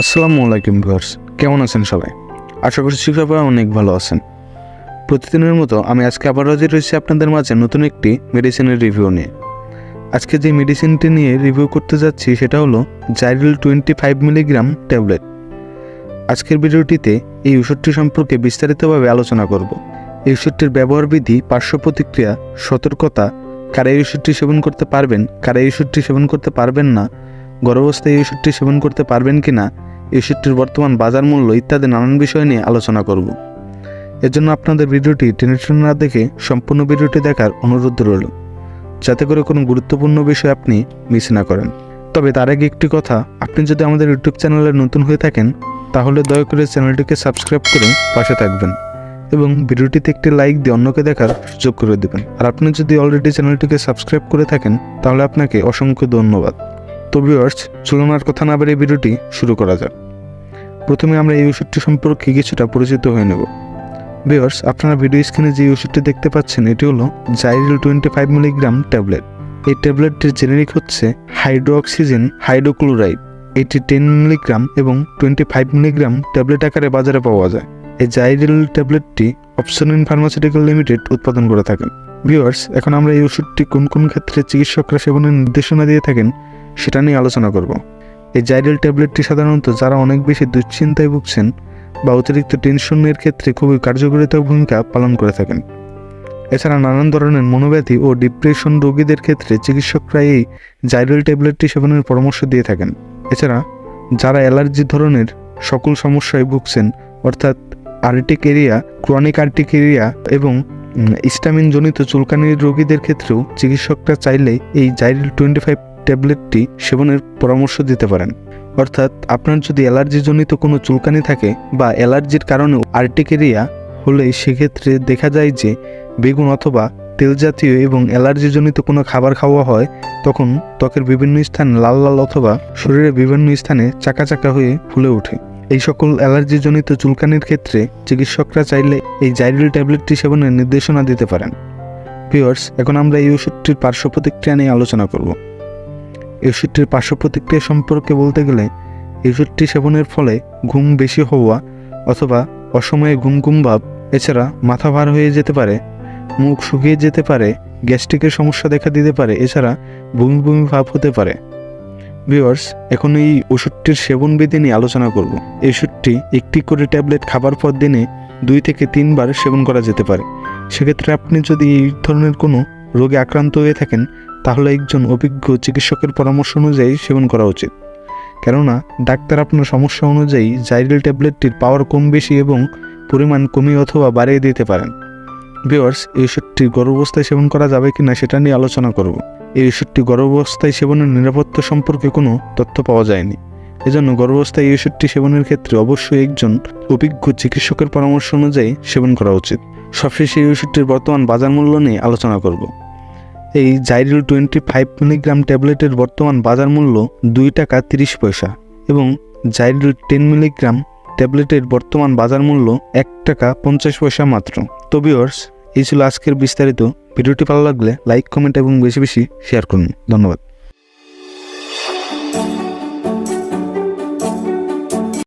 আসসালামু আলাইকুম ভিউয়ার্স, কেমন আছেন সবাই? আশা করছি সবাই অনেক ভালো আছেন। প্রতিদিনের মতো আমি আজকে আবার হাজির রয়েছি আপনাদের মাঝে নতুন একটি মেডিসিনের রিভিউ নিয়ে। আজকে যে মেডিসিনটি নিয়ে রিভিউ করতে যাচ্ছি সেটা হলো Zyril twenty five milligram tablet আজকের ভিডিওটিতে এই ওষুধটি সম্পর্কে বিস্তারিতভাবে আলোচনা করব। এই ওষুধটির ব্যবহার বিধি, পার্শ্ব প্রতিক্রিয়া, সতর্কতা, কারা এই ওষুধটি সেবন করতে পারবেন, কারা এই ওষুধটি সেবন করতে পারবেন না, গর্ভাবস্থায় এই ওষুধটি সেবন করতে পারবেন কি না এই বর্তমান বাজার মূল্য ইত্যাদি নানান বিষয় নিয়ে আলোচনা করব। এজন্য আপনাদের ভিডিওটি টেনে টেনে না দেখে সম্পূর্ণ ভিডিওটি দেখার অনুরোধ রইল, যাতে করে কোনো গুরুত্বপূর্ণ বিষয় আপনি মিস না করেন। তবে তার আগে একটি কথা, আপনি যদি আমাদের ইউটিউব চ্যানেলে নতুন হয়ে থাকেন, তাহলে দয়া করে চ্যানেলটিকে সাবস্ক্রাইব করে পাশে থাকবেন এবং ভিডিওটিতে একটি লাইক দিয়ে অন্যকে দেখার সুযোগ করে দেবেন। আর আপনি যদি অলরেডি চ্যানেলটিকে সাবস্ক্রাইব করে থাকেন, তাহলে আপনাকে অসংখ্য ধন্যবাদ। তো ভিউয়ার্স চলুন আর কথা না বেরিয়ে ভিডিওটি শুরু করা যাক। প্রথমে আমরা এই ওষুধটি সম্পর্কে কিছুটা পরিচিত হয়ে নেব। ভিউয়ার্স আপনারা ভিডিও স্ক্রিনে যে ওষুধটি দেখতে পাচ্ছেন, এটি হলো জাইরিল টোয়েন্টি ফাইভ মিলিগ্রাম ট্যাবলেট এই ট্যাবলেটটির জেনেরিক হচ্ছে হাইড্রোঅক্সিজেন হাইড্রোক্লোরাইড এটি টেন মিলিগ্রাম এবং টোয়েন্টি ফাইভ মিলিগ্রাম ট্যাবলেট আকারে বাজারে পাওয়া যায়। এই জাইরিল ট্যাবলেটটি অপশনিন ফার্মাসিউটিক্যাল লিমিটেড উৎপাদন করে থাকেন। ভিউয়ার্স এখন আমরা এই ওষুধটি কোন কোন ক্ষেত্রে চিকিৎসকরা সেবনের নির্দেশনা দিয়ে থাকেন সেটা নিয়ে আলোচনা করব। এই জাইডেল ট্যাবলেটটি সাধারণত যারা অনেক বেশি দুশ্চিন্তায় ভুগছেন বা অতিরিক্ত টেনশনের ক্ষেত্রে খুবই কার্যকরিতা ভূমিকা পালন করে থাকেন। এছাড়া নানান ধরনের মনোব্যাধি ও ডিপ্রেশন রোগীদের ক্ষেত্রে চিকিৎসকরা এই জাইডেল ট্যাবলেটটি সেবনের পরামর্শ দিয়ে থাকেন। এছাড়া যারা অ্যালার্জি ধরনের সকল সমস্যায় ভুগছেন, অর্থাৎ urticaria, chronic urticaria এবং স্টামিন জনিত চুলকানির রোগীদের ক্ষেত্রেও চিকিৎসকরা চাইলে এই জাইডেল টোয়েন্টি ফাইভ ট্যাবলেটটি সেবনের পরামর্শ দিতে পারেন। অর্থাৎ আপনার যদি অ্যালার্জিজনিত কোনো চুলকানি থাকে বা অ্যালার্জির কারণে আর্টিকেরিয়া হলে সেক্ষেত্রে দেখা যায় যে বেগুন অথবা তেল জাতীয় এবং অ্যালার্জিজনিত কোনো খাবার খাওয়া হয়, তখন ত্বকের বিভিন্ন স্থান লাল লাল অথবা শরীরের বিভিন্ন স্থানে চাকা চাকা হয়ে ফুলে ওঠে। এই সকল অ্যালার্জিজনিত চুলকানির ক্ষেত্রে চিকিৎসকরা চাইলে এই জাইরিল ট্যাবলেটটি সেবনের নির্দেশনা দিতে পারেন। পিওর্স এখন আমরা এই ওষুধটির পার্শ্ব প্রতিক্রিয়া নিয়ে আলোচনা করব। এই পার্শ্ব প্রতিক্রিয়া সম্পর্কে বলতে গেলে এই সেবনের ফলে ঘুম বেশি হওয়া অথবা অসময়ে ঘুম ঘুম ভাব, এছাড়া মাথা ভার হয়ে যেতে পারে, মুখ শুকিয়ে যেতে পারে, গ্যাস্ট্রিকের সমস্যা দেখা দিতে পারে, এছাড়া বমি বমি ভাব হতে পারে। ভিওয়ার্স এখন এই ওষুধটির সেবন বিধি নিয়ে আলোচনা করব। এই ওষুধটি একটি করে ট্যাবলেট খাবার পর দিনে দুই থেকে তিনবার সেবন করা যেতে পারে। সেক্ষেত্রে আপনি যদি এই ধরনের কোনো রোগে আক্রান্ত হয়ে থাকেন, তাহলে একজন অভিজ্ঞ চিকিৎসকের পরামর্শ অনুযায়ী সেবন করা উচিত। কেননা, ডাক্তার আপনার সমস্যা অনুযায়ী জাইরেল ট্যাবলেটটির পাওয়ার কম বেশি এবং পরিমাণ কমিয়ে অথবা বাড়িয়ে দিতে পারেন। ভিওয়ার্স এই ওষুধটি গর্ভাবস্থায় সেবন করা যাবে কি না সেটা নিয়ে আলোচনা করব। এই ওষুধটি গর্ভাবস্থায় সেবনের নিরাপত্তা সম্পর্কে কোনো তথ্য পাওয়া যায়নি। এজন্য গর্ভাবস্থায় এই ওষুধটি সেবনের ক্ষেত্রে অবশ্যই একজন অভিজ্ঞ চিকিৎসকের পরামর্শ অনুযায়ী সেবন করা উচিত। সবশেষে এই ওষুধটির বর্তমান বাজার মূল্য নিয়ে আলোচনা করব। এই জাইরিল টোয়েন্টি ফাইভ মিলিগ্রাম ট্যাবলেটের বর্তমান বাজার মূল্য দুই টাকা তিরিশ পয়সা এবং জাইরিল টেন মিলিগ্রাম ট্যাবলেটের বর্তমান বাজার মূল্য এক টাকা পঞ্চাশ পয়সা মাত্র। তো ভিওর্স এই ছিল আজকের বিস্তারিত। ভিডিওটি ভালো লাগলে লাইক কমেন্ট এবং বেশি বেশি শেয়ার করুন। ধন্যবাদ।